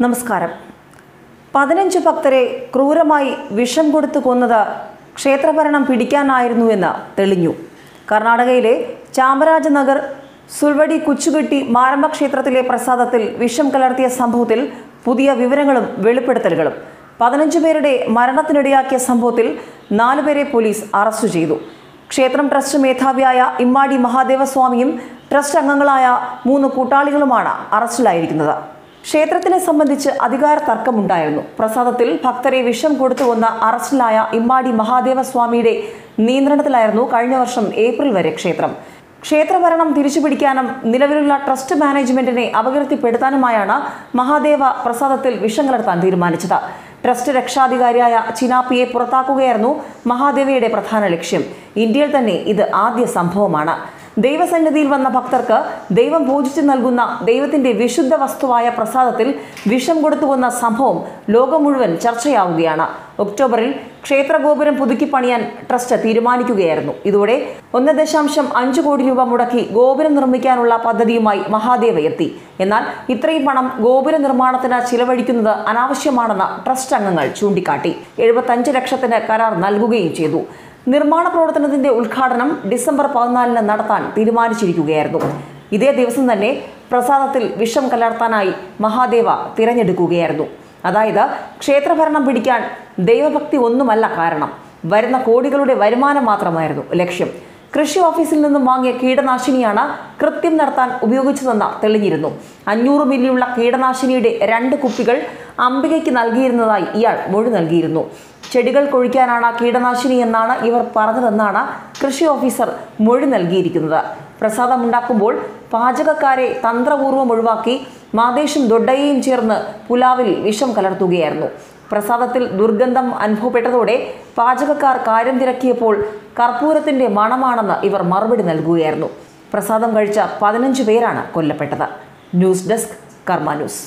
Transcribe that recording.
നമസ്കാരം. പതിനഞ്ച് ഭക്തരെ ക്രൂരമായി വിഷം കൊടുത്തു കൊന്നത് ക്ഷേത്രഭരണം പിടിക്കാനായിരുന്നുവെന്ന് തെളിഞ്ഞു. കർണാടകയിലെ ചാമരാജനഗർ സുൽവടി കുച്ചുകെട്ടി മാരമ്പ ക്ഷേത്രത്തിലെ പ്രസാദത്തിൽ വിഷം കലർത്തിയ സംഭവത്തിൽ പുതിയ വിവരങ്ങളും വെളിപ്പെടുത്തലുകളും. പതിനഞ്ച് പേരുടെ മരണത്തിനിടയാക്കിയ സംഭവത്തിൽ നാലുപേരെ പോലീസ് അറസ്റ്റ് ചെയ്തു. ക്ഷേത്രം ട്രസ്റ്റ് മേധാവിയായ ഇമ്മാടി മഹാദേവസ്വാമിയും ട്രസ്റ്റ് അംഗങ്ങളായ മൂന്ന് കൂട്ടാളികളുമാണ് അറസ്റ്റിലായിരിക്കുന്നത്. ക്ഷേത്രത്തിനെ സംബന്ധിച്ച് അധികാര തർക്കമുണ്ടായിരുന്നു പ്രസാദത്തിൽ ഭക്തരെ വിഷം കൊടുത്തുകൊന്ന അറസ്റ്റിലായ ഇമ്മാടി മഹാദേവ സ്വാമിയുടെ നിയന്ത്രണത്തിലായിരുന്നു കഴിഞ്ഞ വർഷം ഏപ്രിൽ വരെ ക്ഷേത്രം. ക്ഷേത്രഭരണം തിരിച്ചുപിടിക്കാനും നിലവിലുള്ള ട്രസ്റ്റ് മാനേജ്മെന്റിനെ അപകീർത്തിപ്പെടുത്താനുമായാണ് മഹാദേവ പ്രസാദത്തിൽ വിഷം കലർത്താൻ തീരുമാനിച്ചത്. ട്രസ്റ്റ് രക്ഷാധികാരിയായ ചിനാപ്പിയെ പുറത്താക്കുകയായിരുന്നു മഹാദേവയുടെ പ്രധാന ലക്ഷ്യം. ഇന്ത്യയിൽ തന്നെ ഇത് ആദ്യ സംഭവമാണ്. ദൈവസന്നിധിയിൽ വന്ന ഭക്തർക്ക് ദൈവം പൂജിച്ചു നൽകുന്ന ദൈവത്തിന്റെ വിശുദ്ധ വസ്തുവായ പ്രസാദത്തിൽ വിഷം കൊടുത്തു കൊന്ന സംഭവം ലോകം മുഴുവൻ ചർച്ചയാവുകയാണ്. ഒക്ടോബറിൽ ക്ഷേത്രഗോപുരം പുതുക്കി പണിയാൻ ട്രസ്റ്റ് തീരുമാനിക്കുകയായിരുന്നു. ഇതോടെ ഒന്ന് ദശാംശം അഞ്ച് കോടി രൂപ മുടക്കി ഗോപുരം നിർമ്മിക്കാനുള്ള പദ്ധതിയുമായി മഹാദേവ എത്തി. എന്നാൽ ഇത്രയും പണം ഗോപുര നിർമ്മാണത്തിന് ചിലവഴിക്കുന്നത് അനാവശ്യമാണെന്ന് ട്രസ്റ്റ് അംഗങ്ങൾ ചൂണ്ടിക്കാട്ടി. എഴുപത്തഞ്ച് ലക്ഷത്തിന് കരാർ നൽകുകയും ചെയ്തു. നിർമ്മാണ പ്രവർത്തനത്തിന്റെ ഉദ്ഘാടനം ഡിസംബർ പതിനാലിന് നടത്താൻ തീരുമാനിച്ചിരിക്കുകയായിരുന്നു. ഇതേ ദിവസം തന്നെ പ്രസാദത്തിൽ വിഷം കലർത്താനായി മഹാദേവ തിരഞ്ഞെടുക്കുകയായിരുന്നു. അതായത് ക്ഷേത്രഭരണം പിടിക്കാൻ ദൈവഭക്തി ഒന്നുമല്ല കാരണം. വരുന്ന കോടികളുടെ വരുമാനം മാത്രമായിരുന്നു ലക്ഷ്യം. കൃഷി ഓഫീസിൽ നിന്നും വാങ്ങിയ കീടനാശിനിയാണ് കൃത്യം നടത്താൻ ഉപയോഗിച്ചതെന്ന് തെളിഞ്ഞിരുന്നു. അഞ്ഞൂറ് മില്ലിയുള്ള കീടനാശിനിയുടെ രണ്ട് കുപ്പികൾ അംബികയ്ക്ക് നൽകിയിരുന്നതായി ഇയാൾ മൊഴി നൽകിയിരുന്നു. ചെടികൾ കൊഴിക്കാനാണ് കീടനാശിനി എന്നാണ് ഇവർ പറഞ്ഞതെന്നാണ് കൃഷി ഓഫീസർ മൊഴി നൽകിയിരിക്കുന്നത്. പ്രസാദമുണ്ടാക്കുമ്പോൾ പാചകക്കാരെ തന്ത്രപൂർവം ഒഴിവാക്കി മാതേഷും ദൊഡ്ഡയും ചേർന്ന് പുലാവിൽ വിഷം കലർത്തുകയായിരുന്നു. പ്രസാദത്തിൽ ദുർഗന്ധം അനുഭവപ്പെട്ടതോടെ പാചകക്കാർ കാര്യം തിരക്കിയപ്പോൾ കർപ്പൂരത്തിന്റെ മണമാണെന്ന് ഇവർ മറുപടി നൽകുകയായിരുന്നു. പ്രസാദം കഴിച്ച പതിനഞ്ച് പേരാണ് കൊല്ലപ്പെട്ടത്. News desk Karma news.